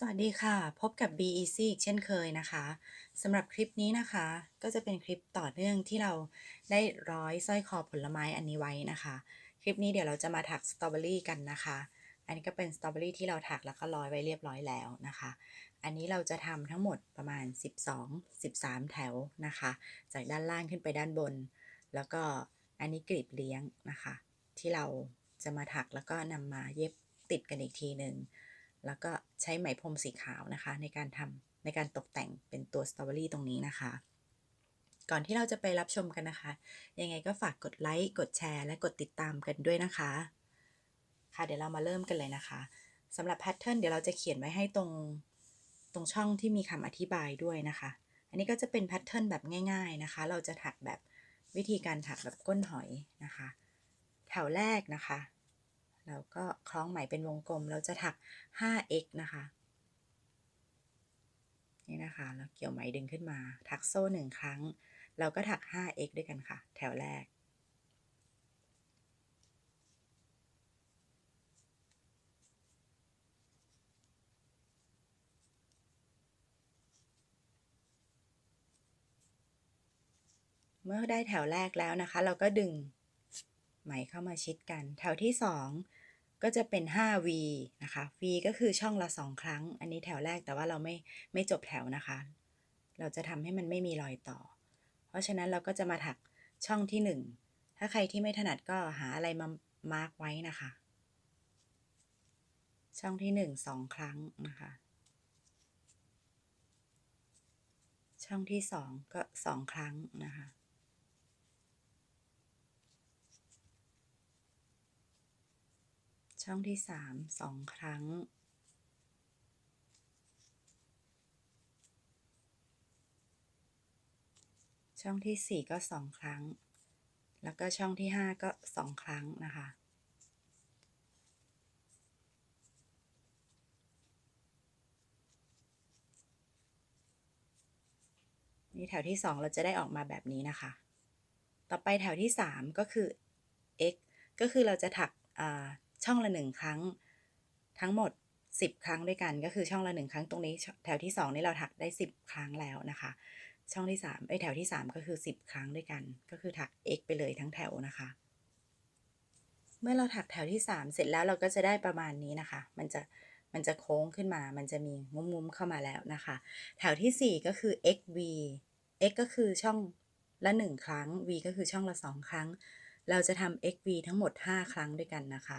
สวัสดีค่ะ พบกับ BEC อีกเช่นเคยนะคะสำหรับคลิปนี้นะคะ ก็จะเป็นคลิปต่อเนื่องที่เราได้ร้อยสร้อยคอผลไม้อันนี้ไว้นะคะ คลิปนี้เดี๋ยวเราจะมาถักสตรอเบอรี่กันนะคะ อันนี้ก็เป็นสตรอเบอรี่ที่เราถักแล้วก็ร้อยไว้เรียบร้อยแล้วนะคะ อันนี้เราจะทำทั้งหมดประมาณ 12 13 แถวนะคะ จากด้านล่างขึ้นไปด้านบน แล้วก็อันนี้กลีบเลี้ยงนะคะ ที่เราจะมาถักแล้วก็นำมาเย็บติดกันอีกทีหนึ่ง แล้วก็ใช้ไหมพรมสีขาวนะคะ ในการทำในการตกแต่งเป็นตัวสตรอเบอรี่ตรงนี้นะคะ ก่อนที่เราจะไปรับชมกันนะคะ ยังไงก็ฝากกดไลค์กดแชร์และกดติดตามกันด้วยนะคะ ค่ะเดี๋ยวเรามาเริ่มกันเลยนะคะสำหรับแพทเทิร์นเดี๋ยวเราจะเขียนไว้ให้ตรงตรงช่องที่มีคำอธิบายด้วยนะคะ อันนี้ก็จะเป็นแพทเทิร์นแบบง่ายๆนะคะ เราจะถักแบบวิธีการถักแบบก้นหอยนะคะ แถวแรกนะคะ แล้วก็คล้องไหมเป็นวงกลมเราจะถัก 5x นะคะ นี่นะคะ แล้วเกี่ยวไหมดึงขึ้นมา ถักโซ่หนึ่งครั้ง เราก็ถัก 5x ด้วยกันค่ะ แถวแรก เมื่อได้แถวแรกแล้วนะคะ เราก็ดึงไหมเข้ามาชิดกัน แถวที่ 2 ก็จะเป็น 5V นะคะ V ก็คือช่องละ 2 ครั้ง อันนี้แถวแรกแต่ว่าเราไม่ไม่จบแถวนะคะ เราจะทำให้มันไม่มีรอยต่อ เพราะฉะนั้นเราก็จะมาถักช่องที่ 1 ถ้าใครที่ไม่ถนัดก็หาอะไรมามาร์กไว้นะคะ ช่องที่ 1 2 ครั้งนะคะ ช่องที่ 2 ก็ 2 ครั้งนะคะ ช่องที่สามสองครั้ง ช่องที่สี่ก็สองครั้ง แล้วก็ช่องที่ห้าก็สองครั้งนะคะ นี่แถวที่สองเราจะได้ออกมาแบบนี้นะคะ ต่อไปแถวที่สามก็คือ x ก็คือเราจะถักอ่า ช่องละหนึ่งครั้ง ทั้งหมด 10 ครั้งด้วยกัน ก็คือช่องละหนึ่งครั้งตรงนี้ แถวที่2นี่เราถักได้ 10 ครั้งแล้วนะคะ ช่องที่3ไอแถวที่ 3 ก็คือ 10 ครั้งด้วยกัน ก็คือถัก x ไปเลยทั้งแถวนะคะ เมื่อเราถักแถวที่ 3 เสร็จแล้วเราก็จะได้ประมาณนี้นะคะ มันจะมันจะโค้งขึ้นมา มันจะมีงุ้มๆเข้ามาแล้วนะคะ แถวที่ 4 ก็คือ xv x ก็คือช่องละ 1 ครั้ง v ก็คือช่องละ 2 ครั้ง เราจะทำ xv ทั้งหมด 5 ครั้งด้วยกันนะคะ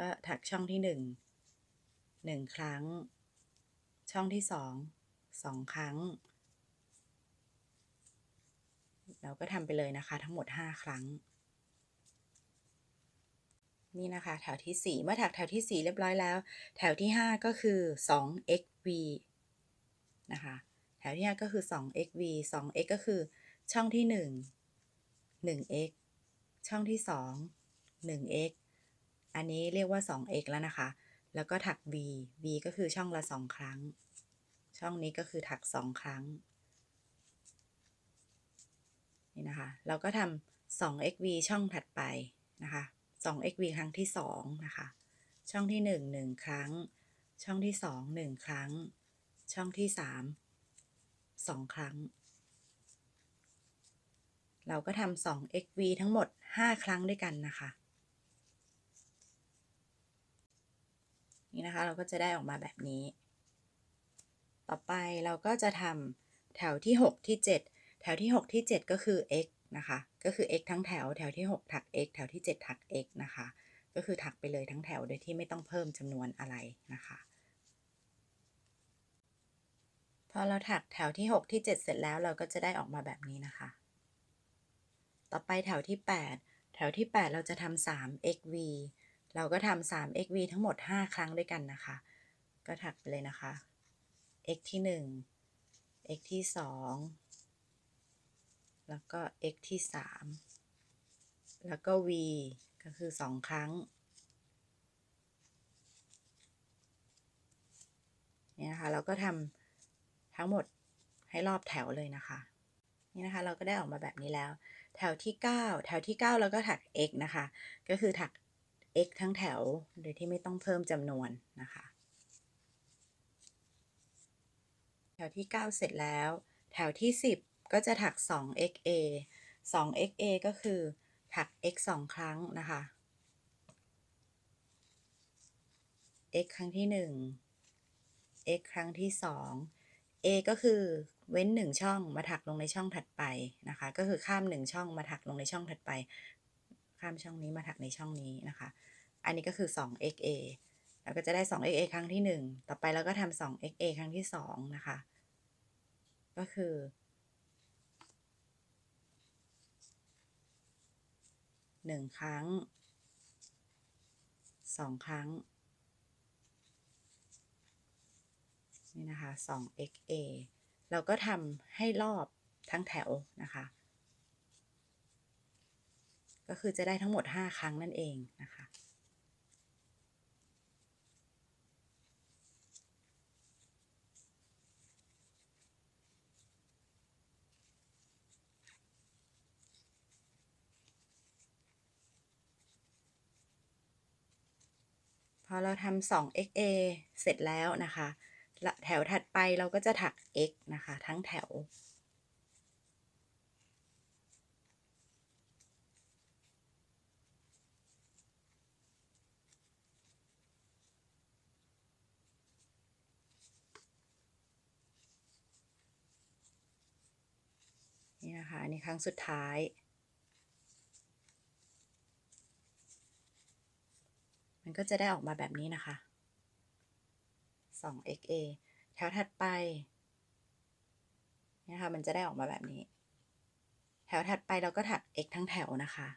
ก็ถักช่องที่หนึ่งหนึ่งครั้ง ช่องที่สองสองครั้ง เราก็ทำไปเลยนะคะ ทั้งหมดห้าครั้ง นี่นะคะแถวที่สี่เมื่อถักแถวที่สี่เรียบร้อยแล้ว แถวที่ห้าก็คือสอง xv นะคะ แถวที่ห้าก็คือสอง xv สอง x ก็คือช่องที่หนึ่งหนึ่ง x ช่องที่สองหนึ่ง x อันนี้เรียกว่า 2x แล้วนะคะ แล้วก็ถัก v v ก็คือช่องละ 2 ครั้ง ช่องนี้ก็คือถัก 2 ครั้ง นี่นะคะ เราก็ทำ 2xv ช่องถัดไปนะคะ 2xv ครั้งที่ 2 นะคะ ช่องที่ 1 1 ครั้ง ช่องที่ 2 1 ครั้ง ช่องที่ 3 2 ครั้ง เราก็ทำ 2xv ทั้งหมด 5 ครั้งด้วยกันนะคะ นี่นะคะ เราก็จะได้ออกมาแบบนี้ ต่อไปเราก็จะทำแถวที่ 6 ที่ 7 แถวที่ 6 ที่ 7 ก็คือ x นะคะ ก็คือ x ทั้งแถว แถวที่ 6 ถัก x แถวที่ 7 ถัก x นะคะ ก็คือถักไปเลยทั้งแถวโดยที่ไม่ต้องเพิ่มจำนวนอะไรนะคะพอเราถักแถวที่ 6 ที่ 7 เสร็จแล้วเราก็จะได้ออกมาแบบนี้นะคะ ต่อไปแถวที่ 8 แถวที่ 8 เราจะทำ3 xv เราก็ทำ 3xv ทั้งหมด 5 ครั้งด้วยกันนะคะ ก็ถักไปเลยนะคะ x ที่ 1 x ที่ 2 แล้วก็ x ที่ 3 แล้วก็ v ก็คือ 2 ครั้งนี่นะคะเราก็ทำทั้งหมดให้รอบแถวเลยนะคะ นี่นะคะเราก็ได้ออกมาแบบนี้แล้ว แถวที่ 9 แถวที่ 9 เราก็ถัก x นะคะ ก็คือถัก x ทั้งแถว โดยที่ไม่ต้องเพิ่มจำนวนนะคะ แถวที่ 9 เสร็จแล้ว แถวที่ 10 ก็จะถัก 2 xa 2 xa ก็คือถัก x 2 ครั้งนะคะ x ครั้งที่ 1 x ครั้งที่ 2 a ก็คือเว้น 1 ช่องมาถักลงในช่องถัดไปนะคะ ก็คือข้าม 1 ช่องมาถักลงในช่องถัดไป ข้ามช่องนี้มาถักในช่องนี้นะคะ อันนี้ก็คือ 2 xa เราก็จะได้ 2 xa ครั้งที่ 1 ต่อไปเราก็ทำ 2 xa ครั้งที่ 2 นะคะ ก็คือ 1 ครั้ง 2 ครั้ง นี่นะคะ 2 xa เราก็ทำให้รอบทั้งแถวนะคะ ก็คือจะได้ทั้งหมด 5 ครั้งนั่นเองนะคะพอเราทำ 2xa เสร็จแล้วนะคะ แถวถัดไปเราก็จะถัก x นะคะ ทั้งแถว นี่นะคะ อันนี้ครั้งสุดท้าย มันก็จะได้ออกมาแบบนี้นะคะ 2xa แถวถัดไปนะคะมันจะได้ออกมาแบบนี้ แถวถัดไปเราก็ถัก x ทั้งแถวนะคะ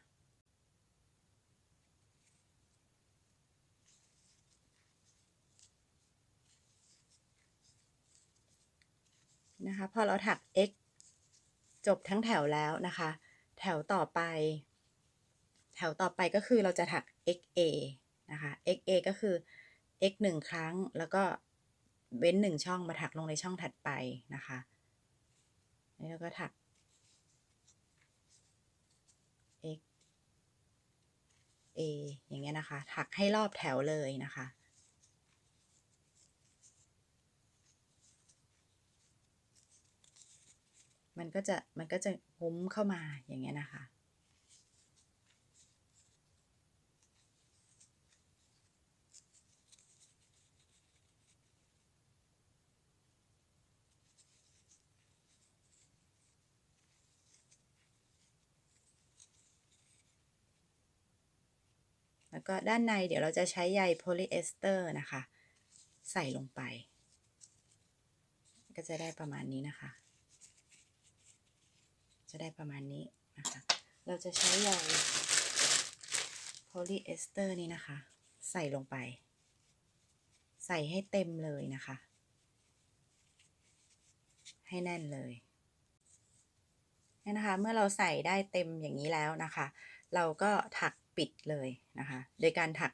นะคะพอเราถัก x จบทั้งแถวแล้วนะคะ แถวต่อไป แถวต่อไปก็คือเราจะถัก xa นะคะ xa ก็คือ x หนึ่งครั้งแล้วก็เว้นหนึ่งช่องมาถักลงในช่องถัดไปนะคะแล้วก็ถัก x a อย่างเงี้ยนะคะ ถักให้รอบแถวเลยนะคะ มันก็จะมันก็จะหุ้มเข้ามาอย่างเงี้ยนะคะ แล้วก็ด้านในเดี๋ยวเราจะใช้ใยโพลีเอสเตอร์นะคะ ใส่ลงไป ก็จะได้ประมาณนี้นะคะ จะได้ประมาณนี้นะคะ เราจะใช้ใยโพลีเอสเตอร์นี้นะคะ ใส่ลงไป ใส่ให้เต็มเลยนะคะ ให้แน่นเลยนี่นะคะ เมื่อเราใส่ได้เต็มอย่างนี้แล้วนะคะ เราก็ถักปิดเลยนะคะ โดยการถัก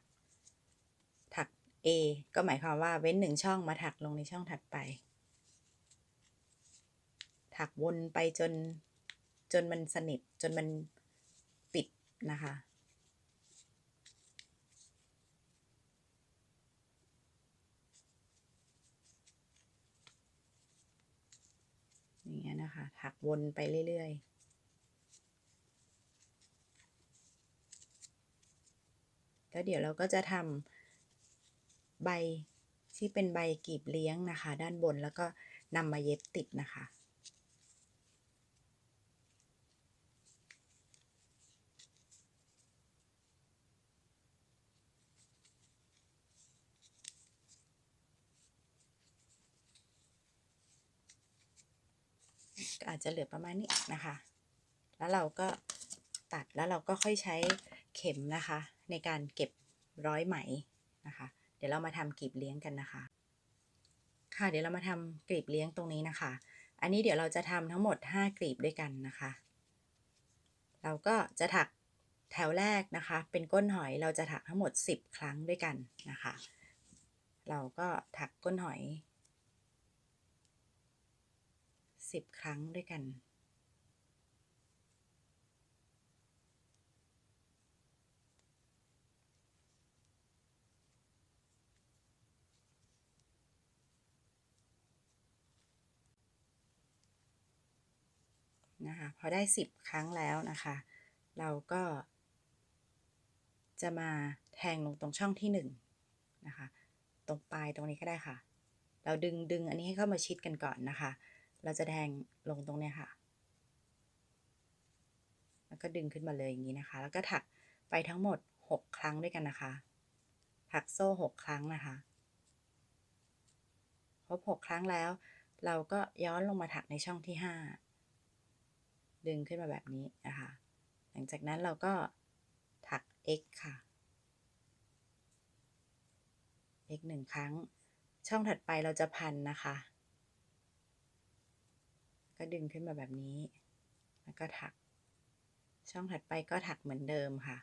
ถัก A ก็หมายความว่าเว้นหนึ่งช่องมาถักลงในช่องถัดไป ถักวนไปจน จนมันสนิทจนมันปิดนะคะ อย่างเงี้ยนะคะ ถักวนไปเรื่อยๆแล้วเดี๋ยวเราก็จะทำใบที่เป็นใบกีบเลี้ยงนะคะ ด้านบนแล้วก็นำมาเย็บติดนะคะ ก็อาจจะเหลือประมาณนี้นะคะ แล้วเราก็ตัดแล้วเราก็ค่อยใช้เข็มนะคะ ในการเก็บร้อยไหมนะคะ เดี๋ยวเรามาทำกลีบเลี้ยงกันนะคะ ค่ะเดี๋ยวเรามาทำกลีบเลี้ยงตรงนี้นะคะ อันนี้เดี๋ยวเราจะทำทั้งหมด 5 กลีบด้วยกันนะคะ เราก็จะถักแถวแรกนะคะ เป็นก้นหอยเราจะถักทั้งหมด 10 ครั้งด้วยกันนะคะ เราก็ถักก้นหอย 10ครั้งด้วยกัน นะคะ พอได้10ครั้งแล้วนะคะ เราก็ จะมาแทงลงตรงช่องที่1นะคะ ตรงปลายตรงนี้ก็ได้ค่ะ เราดึงดึงอันนี้ให้เข้ามาชิดกันก่อนนะคะ เราจะแทงลงตรงเนี้ยค่ะ แล้วก็ดึงขึ้นมาเลยอย่างนี้นะคะ แล้วก็ถักไปทั้งหมด 6 ครั้งด้วยกันนะคะ ถักโซ่ 6 ครั้งนะคะครบ6ครั้งแล้ว เราก็ย้อนลงมาถักในช่องที่ 5 ดึงขึ้นมาแบบนี้นะคะ หลังจากนั้นเราก็ถัก x ค่ะ x หนึ่งครั้ง ช่องถัดไปเราจะพันนะคะ ก็ดึงขึ้นมาแบบนี้ แล้วก็ถัก ช่องถัดไปก็ถักเหมือนเดิมค่ะ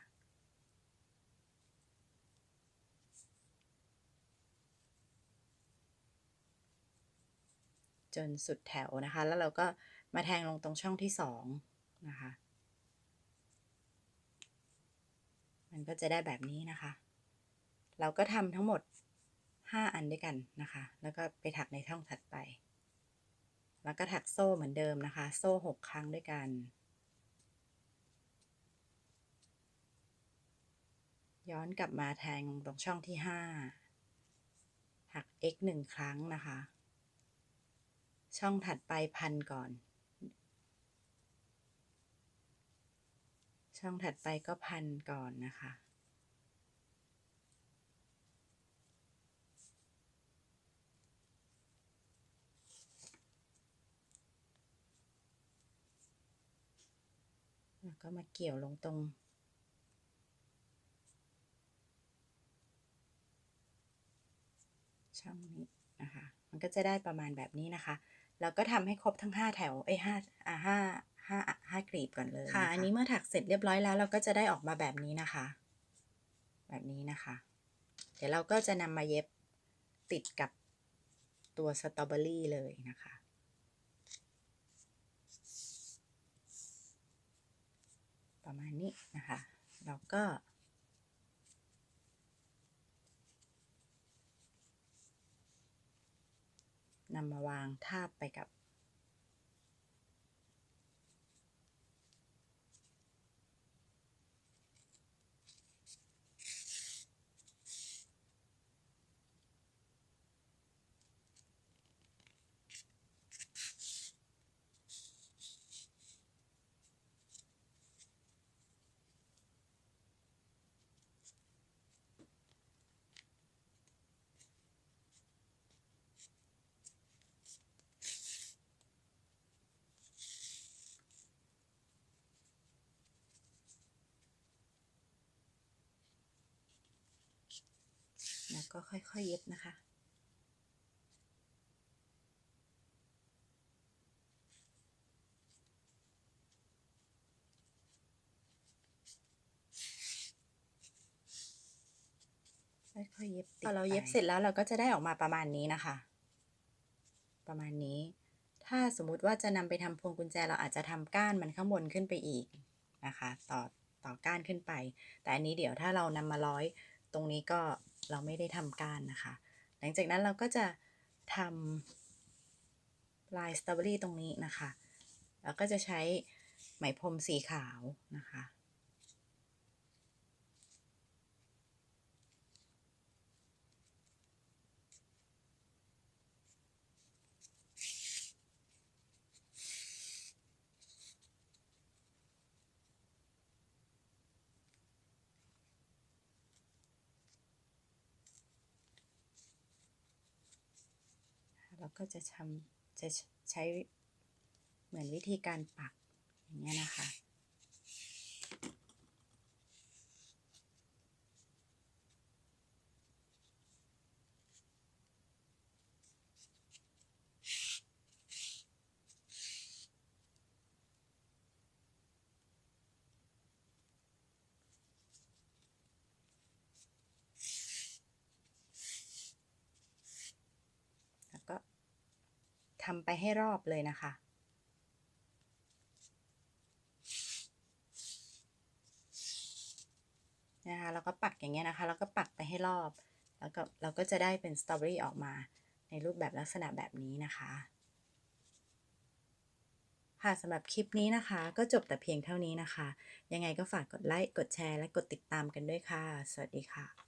จนสุดแถวนะคะ แล้วเราก็มาแทงลงตรงช่องที่สองนะคะ มันก็จะได้แบบนี้นะคะ เราก็ทำทั้งหมด 5 อันด้วยกันนะคะ แล้วก็ไปถักในช่องถัดไป แล้วก็ถักโซ่เหมือนเดิมนะคะ โซ่6ครั้งด้วยกัน ย้อนกลับมาแทงตรงช่องที่5ถัก x 1ครั้งนะคะ ช่องถัดไปพันก่อน ช่องถัดไปก็พันก่อนนะคะ ก็มาเกี่ยวลงตรงช่องนี้นะคะ มันก็จะได้ประมาณแบบนี้นะคะเราก็ทำให้ครบทั้ง 5 แถวเอ้ห้าอ่าห้าห้าห้ากลีบก่อนเลยค่ะ อันนี้เมื่อถักเสร็จเรียบร้อยแล้ว เราก็จะได้ออกมาแบบนี้นะคะ แบบนี้นะคะ เดี๋ยวเราก็จะนำมาเย็บติดกับตัวสตรอเบอรี่เลยนะคะ ประมาณนี้นะคะเราก็ นำมาวางทาบไปกับ ก็ค่อยๆเย็บนะคะค่อยๆเย็บพอเราเย็บเสร็จแล้วเราก็จะได้ออกมาประมาณนี้นะคะ ประมาณนี้ ถ้าสมมุติว่าจะนำไปทำพวงกุญแจเราอาจจะทำก้านมันข้างบนขึ้นไปอีกนะคะ ต่อต่อก้านขึ้นไป แต่อันนี้เดี๋ยวถ้าเรานำมาร้อย ตรงนี้ก็เราไม่ได้ทำการนะคะ หลังจากนั้นเราก็จะทำลายสตรอเบอรี่ตรงนี้นะคะแล้วก็จะใช้ไหมพรมสีขาวนะคะ ก็จะทำจะใช้เหมือนวิธีการปักอย่างเงี้ยนะคะ ทำไปให้รอบเลยนะคะ นะคะแล้วก็ปักอย่างเงี้ยนะคะ แล้วก็ปักไปให้รอบ แล้วก็เราก็จะได้เป็นสตรอเบอรี่ออกมาในรูปแบบลักษณะแบบนี้นะคะค่ะสำหรับคลิปนี้นะคะ ก็จบแต่เพียงเท่านี้นะคะ ยังไงก็ฝากกดไลค์ กดแชร์ และกดติดตามกันด้วยค่ะ สวัสดีค่ะ